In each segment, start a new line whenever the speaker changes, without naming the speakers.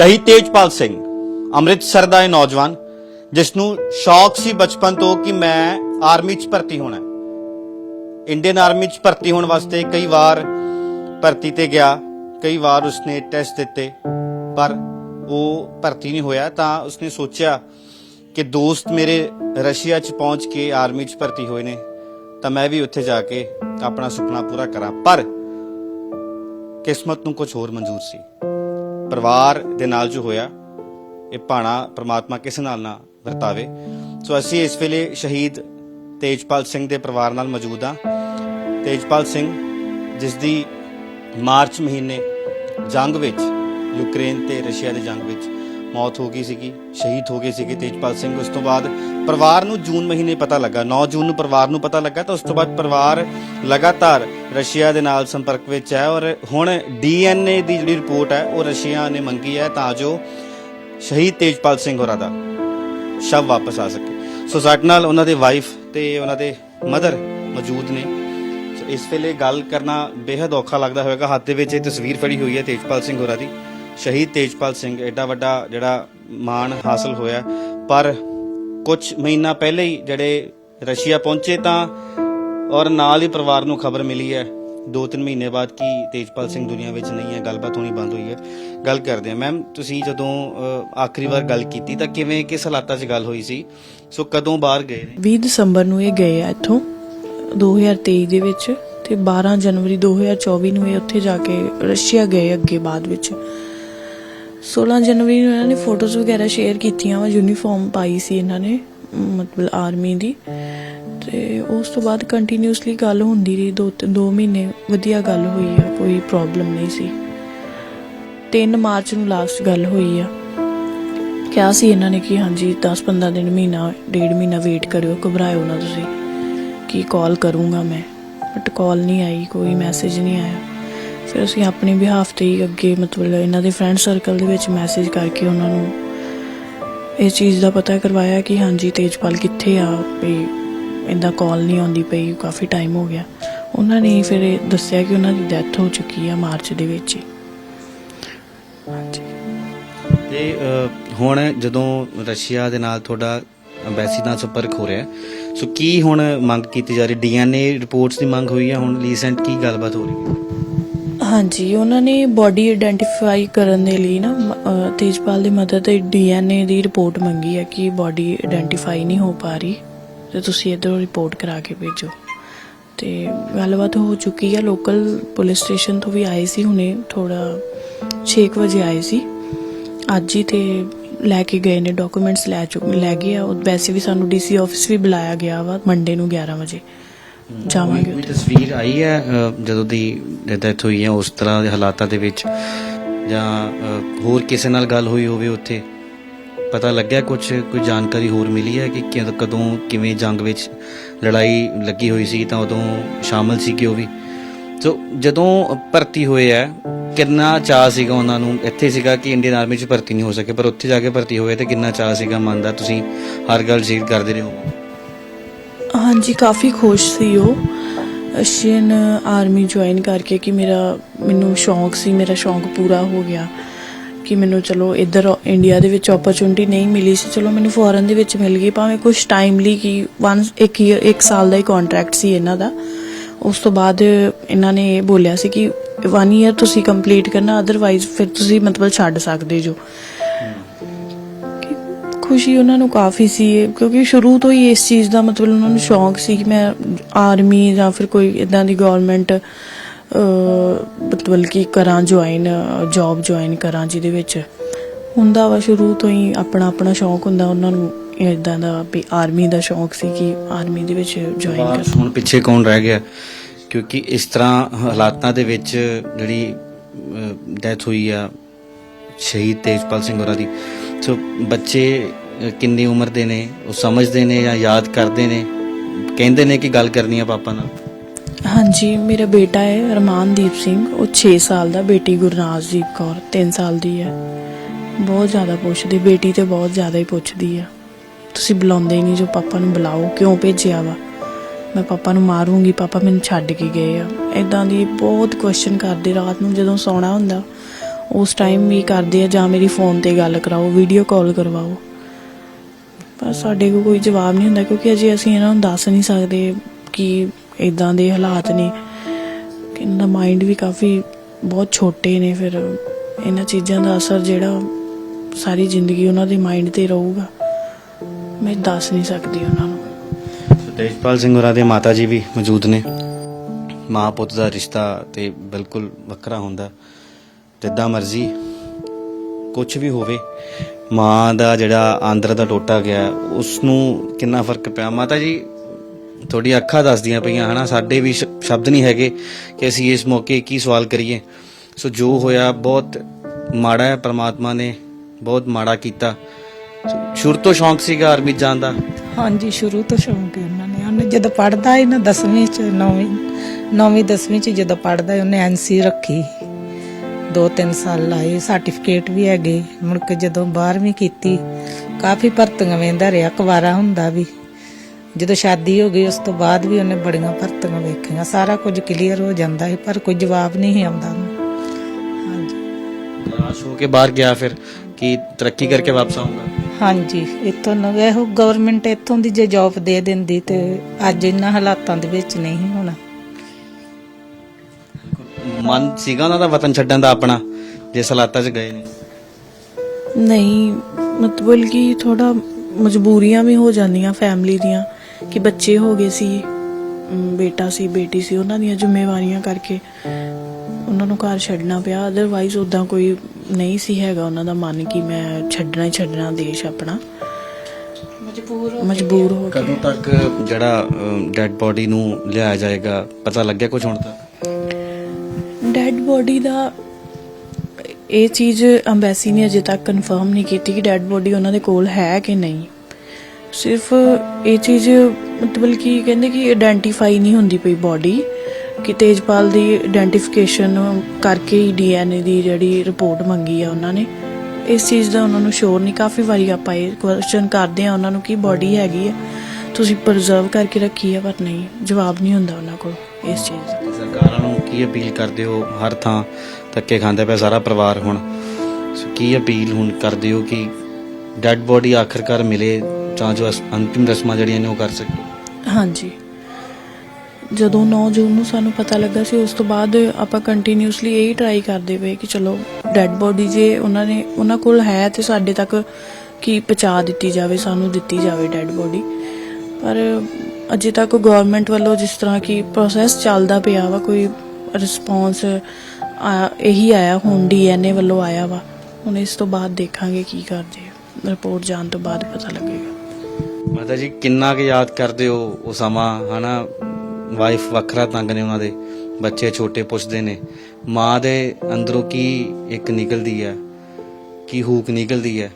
ਸ਼ਹੀਦ ਤੇਜਪਾਲ ਸਿੰਘ, ਅੰਮ੍ਰਿਤਸਰ ਦਾ ਇਹ ਨੌਜਵਾਨ, ਜਿਸ ਨੂੰ ਸ਼ੌਕ ਸੀ ਬਚਪਨ ਤੋਂ ਕਿ ਮੈਂ ਆਰਮੀ 'ਚ ਭਰਤੀ ਹੋਣਾ ਇੰਡੀਅਨ ਆਰਮੀ 'ਚ ਭਰਤੀ ਹੋਣ ਵਾਸਤੇ ਕਈ ਵਾਰ ਭਰਤੀ ਤੇ ਗਿਆ, ਕਈ ਵਾਰ ਉਸਨੇ ਟੈਸਟ ਦਿੱਤੇ, ਪਰ ਉਹ ਭਰਤੀ ਨਹੀਂ ਹੋਇਆ। ਤਾਂ ਉਸਨੇ ਸੋਚਿਆ ਕਿ ਦੋਸਤ ਮੇਰੇ ਰਸ਼ੀਆ 'ਚ ਪਹੁੰਚ ਕੇ ਆਰਮੀ 'ਚ ਭਰਤੀ ਹੋਏ ਨੇ, ਤਾਂ ਮੈਂ ਵੀ ਉੱਥੇ ਜਾ ਕੇ ਆਪਣਾ ਸੁਪਨਾ ਪੂਰਾ ਕਰਾਂ। ਪਰ ਕਿਸਮਤ ਨੂੰ ਕੁਝ ਹੋਰ ਮਨਜ਼ੂਰ ਸੀ। ਪਰਿਵਾਰ ਦੇ ਨਾਲ ਜੋ ਹੋਇਆ, ਇਹ ਭਾਣਾ ਪ੍ਰਮਾਤਮਾ ਕਿਸੇ ਨਾਲ ਨਾ ਵਰਤਾਵੇ। ਸੋ ਅਸੀਂ ਇਸ ਵੇਲੇ ਸ਼ਹੀਦ ਤੇਜਪਾਲ ਸਿੰਘ ਦੇ ਪਰਿਵਾਰ ਨਾਲ ਮੌਜੂਦ ਹਾਂ। ਤੇਜਪਾਲ ਸਿੰਘ, ਜਿਸ ਦੀ ਮਾਰਚ ਮਹੀਨੇ ਜੰਗ ਵਿੱਚ, ਯੂਕਰੇਨ ਤੇ ਰਸ਼ੀਆ ਦੇ ਜੰਗ ਵਿੱਚ ਮੌਤ ਹੋ ਗਈ ਸੀਗੀ, ਸ਼ਹੀਦ ਹੋ ਗਏ ਸੀਗੇ ਤੇਜਪਾਲ ਸਿੰਘ। ਉਸ ਤੋਂ ਬਾਅਦ ਪਰਿਵਾਰ ਨੂੰ ਜੂਨ ਮਹੀਨੇ ਪਤਾ ਲੱਗਾ 9 ਜੂਨ ਨੂੰ ਪਰਿਵਾਰ ਨੂੰ ਪਤਾ ਲੱਗਾ, ਤਾਂ ਉਸ ਤੋਂ ਬਾਅਦ ਪਰਿਵਾਰ ਲਗਾਤਾਰ ਰਸ਼ੀਆ ਦੇ ਨਾਲ ਸੰਪਰਕ ਵਿੱਚ ਹੈ ਔਰ ਹੁਣ ਡੀਐਨਏ ਦੀ ਜਿਹੜੀ ਰਿਪੋਰਟ ਹੈ, ਉਹ ਰਸ਼ੀਆ ਨੇ ਮੰਗੀ ਹੈ ਤਾਂ ਜੋ ਸ਼ਹੀਦ ਤੇਜਪਾਲ ਸਿੰਘ ਹੋਰਾਂ ਦਾ ਸ਼ਵ ਵਾਪਸ ਆ ਸਕੇ। ਸੋ ਸਾਡੇ ਨਾਲ ਉਹਨਾਂ ਦੇ ਵਾਈਫ ਤੇ ਉਹਨਾਂ ਦੇ ਮਦਰ ਮੌਜੂਦ ਨੇ। ਇਸ ਵੇਲੇ ਗੱਲ ਕਰਨਾ ਬੇहद ਔਖਾ ਲੱਗਦਾ ਹੋਵੇਗਾ। ਹੱਥ ਦੇ ਵਿੱਚ ਇਹ ਤਸਵੀਰ ਫੜੀ ਹੋਈ ਹੈ ਤੇਜਪਾਲ ਸਿੰਘ ਹੋਰਾਂ ਦੀ। ਸ਼ਹੀਦ ਤੇਜਪਾਲ ਸਿੰਘ ਐਡਾ ਵੱਡਾ ਜਿਹੜਾ ਮਾਣ ਹਾਸਲ ਹੋਇਆ। ਪਰ ਕੁਝ ਮਹੀਨਾ ਪਹਿਲੇ ਹੀ ਜਿਹੜੇ ਰਸ਼ੀਆ ਪਹੁੰਚੇ ਤਾਂ ਔਰ ਨਾਲ ਹੀ ਪਰਿਵਾਰ ਨੂੰ ਖਬਰ ਮਿਲੀ ਹੈ। ਦੋ ਤਿੰਨ ਮਹੀਨੇ ਬਾਅਦ ਕਿ ਤੇਜਪਾਲ ਸਿੰਘ ਦੁਨੀਆ ਵਿੱਚ ਨਹੀਂ ਹੈ, ਗੱਲਬਾਤ ਹੋਣੀ ਬੰਦ ਹੋਈ ਹੈ। ਗੱਲ ਕਰਦੇ ਹਾਂ। ਮੈਮ, ਤੁਸੀਂ ਜਦੋਂ ਆਖਰੀ ਵਾਰ ਗੱਲ ਕੀਤੀ ਤਾਂ ਕਿਵੇਂ, ਕਿਸ ਹਾਲਾਤਾਂ 'ਚ ਗੱਲ ਹੋਈ ਸੀ? ਸੋ ਕਦੋਂ ਬਾਹਰ ਗਏ ਨੇ?
20 ਦਸੰਬਰ ਨੂੰ ਇਹ ਗਏ ਆ ਇੱਥੋਂ 2023 ਦੇ ਵਿੱਚ ਤੇ 12 ਜਨਵਰੀ 2024 ਨੂੰ ਇਹ ਉੱਥੇ ਜਾ ਕੇ ਰਸ਼ੀਆ ਗਏ ਅੱਗੇ ਬਾਅਦ ਵਿੱਚ। 16 ਜਨਵਰੀ ਨੂੰ ਇਹਨਾਂ ਨੇ ਫੋਟੋਜ਼ ਵਗੈਰਾ ਸ਼ੇਅਰ ਕੀਤੀਆਂ ਵਾ, ਯੂਨੀਫਾਰਮ ਪਾਈ ਸੀ ਇਹਨਾਂ ਨੇ। ਮਤਲਬ ਆਰਮੀ ਦੀ। ਤੇ ਉਸ ਤੋਂ ਬਾਅਦ ਕੰਟੀਨਿਊਸਲੀ ਗੱਲ ਹੁੰਦੀ ਰਹੀ। ਦੋ ਤਿੰਨ- ਦੋ ਮਹੀਨੇ ਵਧੀਆ ਗੱਲ ਹੋਈ ਆ, ਕੋਈ ਪ੍ਰੋਬਲਮ ਨਹੀਂ ਸੀ। 3 ਮਾਰਚ ਨੂੰ ਲਾਸਟ ਗੱਲ ਹੋਈ ਆ। ਕਿਹਾ ਸੀ ਇਹਨਾਂ ਨੇ ਕਿ ਹਾਂਜੀ 10-15 ਦਿਨ ਮਹੀਨਾ, ਡੇਢ ਮਹੀਨਾ ਵੇਟ ਕਰਿਓ, ਘਬਰਾਇਓ ਨਾ ਤੁਸੀਂ, ਕਿ ਕਾਲ ਕਰੂੰਗਾ ਮੈਂ। ਬਟ ਕਾਲ ਨਹੀਂ ਆਈ, ਕੋਈ ਮੈਸੇਜ ਨਹੀਂ ਆਇਆ। ਫਿਰ ਅਸੀਂ ਆਪਣੇ ਬਿਹਾਫ ਤੇ ਹੀ ਅੱਗੇ ਮਤਲਬ ਇਹਨਾਂ ਦੇ ਫਰੈਂਡ ਸਰਕਲ ਦੇ ਵਿੱਚ ਮੈਸੇਜ ਕਰਕੇ ਉਹਨਾਂ ਨੂੰ ਇਹ ਚੀਜ਼ ਦਾ ਪਤਾ ਕਰਵਾਇਆ ਕਿ ਹਾਂਜੀ ਤੇਜਪਾਲ ਕਿੱਥੇ ਆ? ਵੀ ਇਹਦਾ ਕਾਲ ਨਹੀਂ ਆਉਂਦੀ ਪਈ ਕਾਫੀ ਟਾਈਮ ਹੋ ਗਿਆ। ਉਹਨਾਂ ਨੇ ਫਿਰ ਦੱਸਿਆ ਕਿ ਉਹਨਾਂ ਦੀ ਡੈਥ ਹੋ ਚੁੱਕੀ ਆ ਮਾਰਚ ਦੇ ਵਿੱਚ ਹੀ। ਹਾਂਜੀ।
ਤੇ ਅਹ, ਹੁਣ ਜਦੋਂ ਰਸ਼ੀਆ ਦੇ ਨਾਲ ਤੁਹਾਡਾ ਅੰਬੈਸੀ ਨਾਲ ਸੰਪਰਕ ਹੋ ਰਿਹਾ ਹੈ, ਸੋ ਕੀ ਹੁਣ ਮੰਗ ਕੀਤੀ ਜਾ ਰਹੀ? ਡੀਐਨਏ ਰਿਪੋਰਟਸ ਦੀ ਮੰਗ ਹੋਈ ਹੈ ਹੁਣ? ਰੀਸੈਂਟ ਕੀ ਗੱਲਬਾਤ ਹੋ ਰਹੀ ਹੈ?
ਹਾਂਜੀ, ਉਹਨਾਂ ਨੇ ਬਾਡੀ ਆਇਡੈਂਟੀਫਾਈ ਕਰਨ ਦੇ ਲਈ ਨਾ, ਮ- ਅਹ, ਤੇਜਪਾਲ ਦੀ ਮਦਦ ਤੇ ਡੀਐਨਏ ਦੀ ਰਿਪੋਰਟ ਮੰਗੀ ਹੈ ਕਿ ਬਾਡੀ ਆਇਡੈਂਟੀਫਾਈ ਨਹੀਂ ਹੋ ਪਾ ਰਹੀ। ਤੇ ਤੁਸੀਂ ਇਧਰੋਂ ਰਿਪੋਰਟ ਕਰਾ ਕੇ ਭੇਜੋ। ਤੇ ਗੱਲਬਾਤ ਹੋ ਚੁੱਕੀ ਹੈ ਲੋਕਲ ਪੁਲਿਸ ਸਟੇਸ਼ਨ ਤੋਂ ਵੀ ਆਏ ਸੀ ਹੁਣੇ ਥੋੜਾ 6 ਵਜੇ ਆਏ ਸੀ। ਅੱਜ ਹੀ ਤੇ ਲੈ ਕੇ ਗਏ ਨੇ ਡਾਕੂਮੈਂਟਸ ਲੈ ਚੁੱਕ, ਲੈ ਗਏ ਆ। ਉਹ ਵੈਸੇ ਵੀ ਸਾਨੂੰ ਡੀਸੀ ਆਫਿਸ ਵੀ ਬੁਲਾਇਆ ਗਿਆ ਵਾ ਮੰਡੇ ਨੂੰ 11 ਵਜੇ। ਜਾਵਾਂਗੇ
ਕੋਈ ਤਸਵੀਰ ਆਈ ਹੈ ਅਹ, ਜਦੋਂ ਦੀ ਡੈਥ ਹੋਈ ਹੈ ਉਸ ਤਰ੍ਹਾਂ ਦੇ ਹਾਲਾਤਾਂ ਦੇ ਵਿੱਚ ਜਾਂ ਅਹ, ਹੋਰ ਕਿਸੇ ਨਾਲ ਗੱਲ ਹੋਈ ਹੋਵੇ ਉੱਥੇ ਪਤਾ ਲੱਗਿਆ ਕੁਝ ਕੋਈ ਜਾਣਕਾਰੀ ਹੋਰ ਮਿਲੀ ਹੈ ਕਿ ਕਿਦ- ਕਦੋਂ ਕਿਵੇਂ ਜੰਗ ਵਿੱਚ ਲੜਾਈ ਲੱਗੀ ਹੋਈ ਸੀ ਤਾਂ ਉਦੋਂ ਸ਼ਾਮਲ ਸੀ ਕਿ ਉਹ ਵੀ? ਸੋ ਜਦੋਂ ਭਰਤੀ ਹੋਏ ਆ ਕਿੰਨਾ ਚਾਹ ਸੀਗਾ ਉਹਨਾਂ ਨੂੰ? ਇੱਥੇ ਸੀਗਾ ਕਿ ਇੰਡੀਅਨ ਆਰਮੀ 'ਚ ਭਰਤੀ ਨਹੀਂ ਹੋ ਸਕੇ ਪਰ ਉੱਥੇ ਜਾ ਕੇ ਭਰਤੀ ਹੋਏ ਤੇ ਕਿੰਨਾ ਚਾਹ ਸੀਗਾ ਮਨ ਦਾ ਤੁਸੀਂ? ਹਰ ਗੱਲ ਸ਼ੇਅਰ ਕਰਦੇ ਰਹੇ। ਹੋ
ਹਾਂਜੀ, ਕਾਫੀ ਖੁਸ਼ ਸੀ ਉਹ। ਅਸ਼ੀਅਨ ਆਰਮੀ ਜੁਆਇਨ ਕਰਕੇ ਕਿ ਮੇਰਾ, ਮੈਨੂੰ ਸ਼ੌਂਕ ਸੀ, ਮੇਰਾ ਸ਼ੌਂਕ ਪੂਰਾ ਹੋ ਗਿਆ ਕਿ ਮੈਨੂੰ ਚਲੋ ਇੱਧਰ ਇੰਡੀਆ ਦੇ ਵਿੱਚ ਓਪਰਚੁਨਿਟੀ ਨਹੀਂ ਮਿਲੀ ਸੀ। ਚਲੋ ਮੈਨੂੰ ਫੋਰਨ ਦੇ ਵਿੱਚ ਮਿਲ ਗਈ, ਭਾਵੇਂ ਕੁਝ ਟਾਈਮਲੀ ਕਿ ਵਨ ਇੱਕ ਈਅਰ ਇੱਕ ਸਾਲ ਦਾ ਹੀ ਕੰਟਰੈਕਟ ਸੀ ਇਹਨਾਂ ਦਾ। ਉਸ ਤੋਂ ਬਾਅਦ ਇਹਨਾਂ ਨੇ ਇਹ ਬੋਲਿਆ ਸੀ ਕਿ 1 ਈਅਰ ਤੁਸੀਂ ਕੰਪਲੀਟ ਕਰਨਾ ਅਦਰਵਾਈਜ਼ ਫਿਰ ਤੁਸੀਂ ਮਤਲਬ ਛੱਡ ਸਕਦੇ ਜੋ। ਖੁਸ਼ੀ ਉਹਨਾਂ ਨੂੰ ਕਾਫੀ ਸੀ ਕਿਉਂਕਿ ਸ਼ੁਰੂ ਤੋਂ ਹੀ ਇਸ ਚੀਜ਼ ਦਾ ਮਤਲਬ ਉਹਨਾਂ ਨੂੰ ਸ਼ੌਂਕ ਸੀ ਕਿ ਮੈਂ ਆਰਮੀ ਜਾਂ ਫਿਰ ਕੋਈ ਇਦਾਂ ਦੀ ਗਵਰਨਮੈਂਟ ਮਤਲਬ ਕਿ ਕਰਾਂ ਜੁਆਇਨ ਜੌਬ ਜੁਆਇਨ ਕਰਾਂ ਜਿਹਦੇ ਵਿੱਚ। ਹੁੰਦਾ ਵਾ ਸ਼ੁਰੂ ਤੋਂ ਹੀ ਆਪਣਾ ਆਪਣਾ ਸ਼ੌਂਕ ਹੁੰਦਾ ਉਹਨਾਂ ਨੂੰ ਇਦਾਂ ਦਾ ਵੀ ਆਰਮੀ ਦਾ ਸ਼ੌਂਕ ਸੀ ਕਿ ਆਰਮੀ ਦੇ ਵਿੱਚ ਜੁਆਇਨ ਕਰਾਂ।
ਹੁਣ ਪਿੱਛੇ ਕੌਣ ਰਹਿ ਗਿਆ? ਕਿਉਂਕਿ ਇਸ ਤਰ੍ਹਾਂ ਹਾਲਾਤਾਂ ਦੇ ਵਿੱਚ ਜਿਹੜੀ ਡੈਥ ਹੋਈ ਆ ਸ਼ਹੀਦ ਤੇਜਪਾਲ ਸਿੰਘ ਹੋਰਾਂ ਦੀ। ਸੋ ਬੱਚੇ ਕਿੰਨੀ ਉਮਰ ਦੇ ਨੇ, ਉਹ ਸਮਝਦੇ ਨੇ ਜਾਂ ਯਾਦ ਕਰਦੇ ਨੇ? ਕਹਿੰਦੇ ਨੇ ਕਿ ਗੱਲ ਕਰਨੀ ਆ ਪਾਪਾ ਨਾਲ?
ਹਾਂਜੀ, ਮੇਰਾ ਬੇਟਾ ਹੈ, ਅਰਮਾਨਦੀਪ ਸਿੰਘ। ਉਹ 6 ਸਾਲ ਦਾ ਬੇਟੀ ਗੁਰਨਾਜ਼ਦੀਪ ਕੌਰ 3 ਸਾਲ ਦੀ ਹੈ। ਬਹੁਤ ਜ਼ਿਆਦਾ ਪੁੱਛਦੀ, ਬੇਟੀ ਤੇ ਬਹੁਤ ਜ਼ਿਆਦਾ ਹੀ ਪੁੱਛਦੀ ਆ। ਤੁਸੀਂ ਬੁਲਾਉਂਦੇ ਹੀ ਨਹੀਂ ਜੋ ਪਾਪਾ ਨੂੰ ਬੁਲਾਓ, ਕਿਉਂ ਭੇਜਿਆ ਵਾ? ਮੈਂ ਪਾਪਾ ਨੂੰ ਮਾਰੂੰਗੀ, ਪਾਪਾ ਮੈਨੂੰ ਛੱਡ ਕੇ ਗਏ ਆ। ਇਦਾਂ ਦੀ ਬਹੁਤ ਕੁਐਸਚਨ ਕਰਦੇ ਰਾਤ ਨੂੰ, ਜਦੋਂ ਸੌਣਾ ਹੁੰਦਾ, ਉਸ ਟਾਈਮ ਵੀ ਕਰਦੇ ਆ, ਜਾਂ ਮੇਰੀ ਫੋਨ ਤੇ ਗੱਲ ਕਰਾਓ ਵੀਡੀਓ ਕਾਲ ਕਰਵਾਓ। ਪਰ ਸਾਡੇ ਕੋਲ ਕੋਈ ਜਵਾਬ ਨਹੀਂ ਹੁੰਦਾ ਕਿਉਂਕਿ ਅਜੇ ਅਸੀਂ ਇਹਨਾਂ ਨੂੰ ਦੱਸ ਨਹੀਂ ਸਕਦੇ ਕਿ ਇਦਾਂ ਦੇ ਹਾਲਾਤ ਨੇ। ਇਹਨਾਂ ਦਾ ਮਾਈਂਡ ਵੀ ਕਾਫੀ ਬਹੁਤ ਛੋਟੇ ਨੇ, ਫਿਰ ਇਹਨਾਂ ਚੀਜ਼ਾਂ ਦਾ ਅਸਰ ਜਿਹੜਾ ਸਾਰੀ ਜ਼ਿੰਦਗੀ ਉਹਨਾਂ ਦੇ ਮਾਈਂਡ ਤੇ ਰਹੂਗਾ। ਮੈਂ ਦੱਸ ਨਹੀਂ ਸਕਦੀ ਉਹਨਾਂ ਨੂੰ।
ਤੇਜਪਾਲ ਸਿੰਘ ਹੋਰਾਂ ਦੇ ਮਾਤਾ ਜੀ ਵੀ ਮੌਜੂਦ ਨੇ। ਮਾਂ ਪੁੱਤ ਦਾ ਰਿਸ਼ਤਾ ਤੇ ਬਿਲਕੁਲ ਵੱਖਰਾ ਹੁੰਦਾ। ਜਿੱਦਾਂ ਮਰਜ਼ੀ ਕੁਝ ਵੀ ਹੋਵੇ, ਮਾਂ ਦਾ ਜਿਹੜਾ ਆਂਦਰ ਦਾ ਟੋਟਾ ਗਿਆ ਉਸ ਨੂੰ ਕਿੰਨਾ ਫ਼ਰਕ ਪਿਆ? ਮਾਤਾ ਜੀ ਤੁਹਾਡੀ ਅੱਖਾਂ ਦੱਸਦੀਆਂ ਪਈਆਂ, ਹਨਾ? ਸਾਡੇ ਵੀ ਸ਼ਬਦ ਨਹੀਂ ਹੈਗੇ ਕਿ ਅਸੀਂ ਇਸ ਮੌਕੇ ਕੀ ਸਵਾਲ ਕਰੀਏ। ਸੋ ਜੋ ਹੋਇਆ, ਬਹੁਤ ਮਾੜਾ ਹੈ, ਪ੍ਰਮਾਤਮਾ ਨੇ ਬਹੁਤ ਮਾੜਾ ਕੀਤਾ। ਸ਼ੁਰੂ ਤੋਂ ਸ਼ੌਂਕ ਸੀਗਾ ਆਰਮੀ ਜਾਣ ਦਾ?
ਹਾਂਜੀ, ਸ਼ੁਰੂ ਤੋਂ ਸ਼ੌਂਕ ਹੈ ਉਹਨਾਂ ਨੇ। ਉਹਨੇ ਜਦੋਂ ਪੜਦਾ ਸੀ ਨਾ 10ਵੀਂ ਚ 9ਵੀਂ 9ਵੀਂ 10ਵੀਂ ਚ ਜਦੋਂ ਪੜਦਾ ਉਹਨੇ ਐਨਸੀ ਰੱਖੀ। ਦੋ ਤਿੰਨ ਸਾਲ ਲਾਏ ਸਰਟੀਫਿਕੇਟ ਵੀ ਹੈਗੇ। ਮੁੜ ਕੇ ਜਦੋਂ 12ਵੀਂ ਕੀਤੀ ਕਾਫੀ ਭਰਤੀਆਂ ਵੇਂਦਾ ਰਿਹਾ ਕੁਵਾਰਾ ਹੁੰਦਾ ਵੀ। ਜਦੋਂ ਸ਼ਾਦੀ ਹੋ ਗਈ ਉਸ ਤੋਂ ਬਾਅਦ ਵੀ ਉਹਨੇ ਬੜੀਆਂ ਭਰਤੀਆਂ ਵੇਖੀਆਂ। ਸਾਰਾ ਕੁਝ ਕਲੀਅਰ ਹੋ ਜਾਂਦਾ ਸੀ ਪਰ ਕੋਈ ਜਵਾਬ ਨਹੀਂ ਆਉਂਦਾ। ਹਾਂਜੀ।
ਨਿਰਾਸ਼ ਹੋ ਕੇ ਬਾਹਰ ਗਿਆ ਫਿਰ ਕਿ ਤਰੱਕੀ ਕਰਕੇ ਵਾਪਸ ਆਉਂਗਾ
ਹਾਂਜੀ। ਇੱਥੋਂ ਨਾ ਇਹੋ ਗਵਰਨਮੈਂਟ ਇੱਥੋਂ ਦੀ ਜੇ ਜੌਬ ਦੇ ਦਿੰਦੀ ਤੇ ਅੱਜ ਇਹਨਾਂ ਹਾਲਾਤਾਂ ਦੇ ਵਿੱਚ ਨਹੀਂ ਹੋਣਾ।
ਮਨ ਸੀਗਾ ਉਹਨਾਂ ਦਾ ਵਤਨ ਛੱਡਣ ਦਾ ਆਪਣਾ ਜਿਸ ਹਾਲਾਤਾਂ 'ਚ ਗਏ ਨੇ।
ਨਹੀਂ ਮਤਲਬ ਕਿ ਥੋੜਾ ਮਜਬੂਰੀਆਂ ਵੀ ਹੋ ਜਾਂਦੀਆਂ ਫੈਮਿਲੀ ਦੀਆਂ ਕਿ ਬੱਚੇ ਹੋ ਗਏ ਸੀ ਬੇਟਾ ਸੀ ਬੇਟੀ ਸੀ ਉਹਨਾਂ ਦੀਆਂ ਜ਼ਿੰਮੇਵਾਰੀਆਂ ਕਰਕੇ ਉਹਨਾਂ ਨੂੰ ਘਰ ਛੱਡਣਾ ਪਿਆ। ਅਦਰਵਾਈਜ਼ ਉਦਾਂ ਕੋਈ ਨਹੀਂ ਸੀ ਹੈਗਾ ਉਹਨਾਂ ਦਾ ਮਨ ਕਿ ਮੈਂ ਛੱਡਣਾ ਹੀ ਛੱਡਣਾ ਦੇਸ਼ ਆਪਣਾ। ਮਜਬੂਰ ਮਜਬੂਰ ਹੋ ਕੇ।
ਕਦੋਂ ਤੱਕ ਜਿਹੜਾ ਡੈੱਡ ਬੋਡੀ ਨੂੰ ਲਿਆਇਆ ਜਾਏਗਾ ਪਤਾ ਲੱਗਿਆ ਕੁਝ ਹੁਣ ਤੱਕ?
ਬੋਡੀ ਦਾ ਇਹ ਚੀਜ਼ ਅੰਬੈਸੀ ਨੇ ਅਜੇ ਤੱਕ ਕਨਫਰਮ ਨਹੀਂ ਕੀਤੀ ਕਿ ਡੈਡ ਬੋਡੀ ਉਹਨਾਂ ਦੇ ਕੋਲ ਹੈ ਕਿ ਨਹੀਂ। ਸਿਰਫ ਇਹ ਚੀਜ਼ ਮਤਲਬ ਕਿ ਕਹਿੰਦੇ ਕਿ ਆਇਡੈਂਟੀਫਾਈ ਨਹੀਂ ਹੁੰਦੀ ਪਈ ਬੋਡੀ ਕਿ ਤੇਜਪਾਲ ਦੀ ਆਇਡੈਂਟੀਫਿਕੇਸ਼ਨ ਕਰਕੇ ਹੀ ਡੀਐਨਏ ਦੀ ਜਿਹੜੀ ਰਿਪੋਰਟ ਮੰਗੀ ਆ ਉਹਨਾਂ ਨੇ। ਇਸ ਚੀਜ਼ ਦਾ ਉਹਨਾਂ ਨੂੰ ਸ਼ੋਰ ਨਹੀਂ। ਕਾਫੀ ਵਾਰੀ ਆਪਾਂ ਇਹ ਕੁਐਸਚਨ ਕਰਦੇ ਆ ਉਹਨਾਂ ਨੂੰ ਕਿ ਬੋਡੀ ਹੈਗੀ ਆ। ਤੁਸੀਂ ਪ੍ਰੀਜ਼ਰਵ ਕਰਕੇ ਰੱਖੀ ਆ ਪਰ ਨਹੀਂ, ਜਵਾਬ ਨਹੀਂ ਹੁੰਦਾ ਉਹਨਾਂ ਕੋਲ। ਇਸ ਚੀਜ਼ ਦਾ।
ਸਰਕਾਰਾਂ ਨੂੰ ਕੀ ਅਪੀਲ ਕਰਦੇ ਹੋ? ਹਰ ਥਾਂ ਧੱਕੇ ਖਾਂਦਾ ਪਿਆ ਸਾਰਾ ਪਰਿਵਾਰ ਹੁਣ। ਸੋ ਕੀ ਅਪੀਲ ਹੁਣ ਕਰਦੇ ਹੋ ਕਿ ਡੈੱਡ ਬੋਡੀ ਆਖਰਕਾਰ ਮਿਲੇ ਤਾਂ ਜੋ ਅਸ- ਅੰਤਿਮ ਰਸਮਾਂ ਜਿਹੜੀਆਂ ਨੇ ਉਹ ਕਰ ਸਕੀਏ?
ਹਾਂਜੀ। ਜਦੋਂ 9 ਜੂਨ ਨੂੰ ਸਾਨੂੰ ਪਤਾ ਲੱਗਾ ਸੀ ਉਸ ਤੋਂ ਬਾਅਦ ਆਪਾਂ ਕੰਟੀਨਿਊਸਲੀ ਇਹੀ ਟਰਾਈ ਕਰਦੇ ਪਏ ਕਿ ਚਲੋ ਡੈੱਡ ਬੋਡੀ ਜੇ ਉਹਨਾਂ ਨੇ ਉਹਨਾਂ ਕੋਲ ਹੈ ਤੇ ਸਾਡੇ ਤੱਕ ਕੀ ਪਹੁੰਚਾ ਦਿੱਤੀ ਜਾਵੇ ਸਾਨੂੰ ਦਿੱਤੀ ਜਾਵੇ ਡੈੱਡ ਬੋਡੀ। ਪਰ ਅਜੇ ਤੱਕ ਗਵਰਨਮੈਂਟ ਵੱਲੋਂ ਜਿਸ ਤਰ੍ਹਾਂ ਕੀ ਪ੍ਰੋਸੈਸ ਚੱਲਦਾ ਪਿਆ ਵਾ, ਕੋਈ ਰਿਸਪੌਂਸ ਇਹੀ ਆਇਆ, ਹੁਣ ਡੀਐਨਏ ਵੱਲੋਂ ਆਇਆ ਵਾ। ਹੁਣ ਇਸ ਤੋਂ ਬਾਅਦ ਦੇਖਾਂਗੇ ਕੀ ਕਰਦੇ ਰਿਪੋਰਟ ਜਾਣ ਤੋਂ ਬਾਅਦ ਪਤਾ ਲੱਗੇਗਾ।
ਮਾਤਾ ਜੀ, ਕਿੰਨਾ ਕੁ ਯਾਦ ਕਰਦੇ ਹੋ ਉਹ ਸਮਾਂ, ਹਨਾ? ਵਾਈਫ ਵੱਖਰਾ ਤੰਗ ਨੇ ਉਹਨਾਂ ਦੇ, ਬੱਚੇ ਛੋਟੇ ਪੁੱਛਦੇ ਨੇ। ਮਾਂ ਦੇ ਅੰਦਰੋਂ ਕੀ ਇੱਕ ਨਿਕਲਦੀ ਹੈ, ਕੀ ਹੂਕ ਨਿਕਲਦੀ ਹੈ?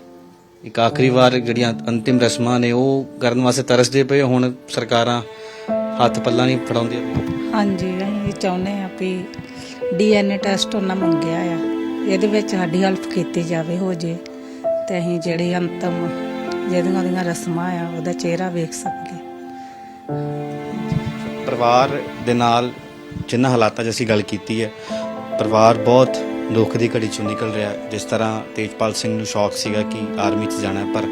ਇੱਕ ਆਖਰੀ ਵਾਰ ਜਿਹੜੀਆਂ ਅੰਤਿਮ ਰਸਮਾਂ ਨੇ ਉਹ ਕਰਨ ਵਾਸਤੇ ਤਰਸਦੇ ਪਏ ਹੁਣ ਸਰਕਾਰਾਂ ਹੱਥ ਪੱਲਾ ਨਹੀਂ ਫੜਾਉਂਦੀਆਂ।
ਹਾਂਜੀ ਅਸੀਂ ਇਹ ਚਾਹੁੰਦੇ ਆ ਵੀ ਡੀਐਨਏ ਟੈਸਟ ਉਹਨਾਂ ਮੰਗਿਆ ਆ। ਇਹਦੇ ਵਿੱਚ ਸਾਡੀ ਹੈਲਪ ਕੀਤੀ ਜਾਵੇ ਹੋ ਜੇ ਤੇ ਅਸੀਂ ਜਿਹੜੀ ਅੰਤਮ ਜਿਹੜੀਆਂ ਉਹਦੀਆਂ ਰਸਮਾਂ ਆ ਉਹਦਾ ਚਿਹਰਾ ਵੇਖ ਸਕੀਏ।
ਪਰਿਵਾਰ ਦੇ ਨਾਲ ਜਿੰਨਾ ਹਾਲਾਤਾਂ 'ਚ ਅਸੀਂ ਗੱਲ ਕੀਤੀ ਹੈ ਪਰਿਵਾਰ ਬਹੁਤ ਦੁੱਖ ਦੀ ਘੜੀ ਚੋਂ ਨਿਕਲ ਰਿਹਾ ਜਿਸ ਤਰ੍ਹਾਂ ਤੇਜਪਾਲ ਸਿੰਘ ਨੂੰ ਸ਼ੌਕ ਸੀਗਾ ਕਿ ਆਰਮੀ 'ਚ ਜਾਣਾ ਪਰ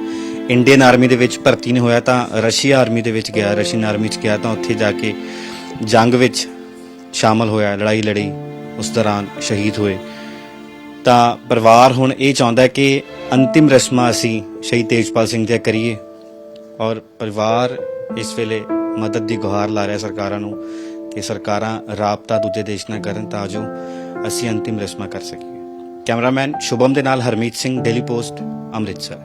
ਇੰਡੀਅਨ ਆਰਮੀ ਦੇ ਵਿੱਚ ਭਰਤੀ ਨਹੀਂ ਹੋਇਆ ਤਾਂ ਰਸ਼ੀਆ ਆਰਮੀ ਦੇ ਵਿੱਚ ਗਿਆ। ਰਸ਼ੀਅਨ ਆਰਮੀ 'ਚ ਗਿਆ ਤਾਂ ਉੱਥੇ ਜਾ ਕੇ ਜੰਗ ਵਿੱਚ ਸ਼ਾਮਲ ਹੋਇਆ, ਲੜਾਈ ਲੜੀ, ਉਸ ਦੌਰਾਨ ਸ਼ਹੀਦ ਹੋਏ। ਤਾਂ ਪਰਿਵਾਰ ਹੁਣ ਇਹ ਚਾਹੁੰਦਾ ਕਿ ਅੰਤਿਮ ਰਸਮਾਂ ਅਸੀਂ ਸ਼ਹੀਦ ਤੇਜਪਾਲ ਸਿੰਘ ਦੀਆਂ ਕਰੀਏ ਔਰ ਪਰਿਵਾਰ ਇਸ ਵੇਲੇ ਮਦਦ ਦੀ ਗੁਹਾਰ ਲਾ ਰਿਹਾ ਸਰਕਾਰਾਂ ਨੂੰ। ਕਿ ਸਰਕਾਰਾਂ ਰਾਬਤਾ ਦੂਜੇ ਦੇਸ਼ ਨਾਲ ਕਰਨ ਤਾਂ ਜੋ ਅਸੀਂ ਅੰਤਿਮ ਰਸਮਾਂ ਕਰ ਸਕੀਏ। ਕੈਮਰਾਮੈਨ ਸ਼ੁਭਮ ਦੇ ਨਾਲ ਹਰਮੀਤ ਸਿੰਘ ਡੇਲੀ ਪੋਸਟ ਅੰਮ੍ਰਿਤਸਰ।